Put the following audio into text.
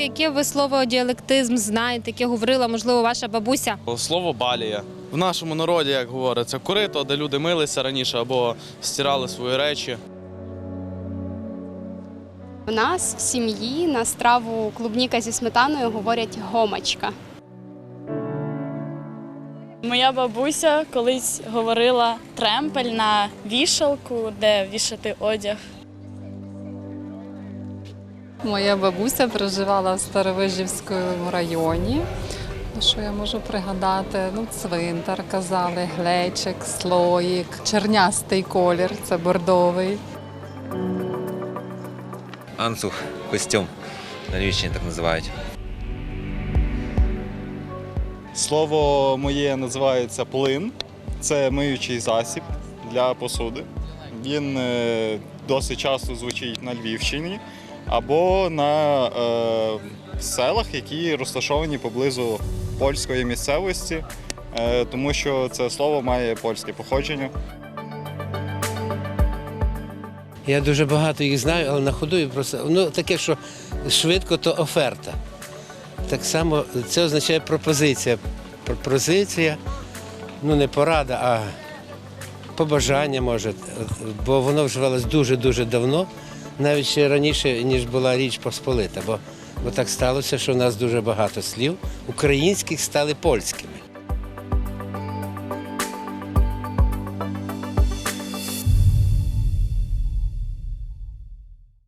ласка, яке ви слово діалектизм знаєте, яке говорила, можливо, ваша бабуся? Слово балія. В нашому народі, як говориться, корито, де люди милися раніше або стирали свої речі. У нас в сім'ї на страву клубніка зі сметаною говорять гомочка. Моя бабуся колись говорила тремпель на вішалку, де вішати одяг. Моя бабуся проживала в Старовижівському районі. Що я можу пригадати? Ну, цвинтар казали, глечик, слоїк, чернястий колір, це бордовий. Анцух, костюм. На Львівщині так називають. Слово моє називається плин. Це миючий засіб для посуди. Він е, досить часто звучить на Львівщині або на е, селах, які розташовані поблизу польської місцевості, е, тому що це слово має польське походження. Я дуже багато їх знаю, але на ходу і просто ну таке, що швидко, то оферта. Так само це означає пропозиція. Пропозиція, ну не порада, а побажання може, бо воно вживалось дуже-дуже давно, навіть ще раніше, ніж була річ Посполита. Бо, бо так сталося, що у нас дуже багато слів українських стали польськими.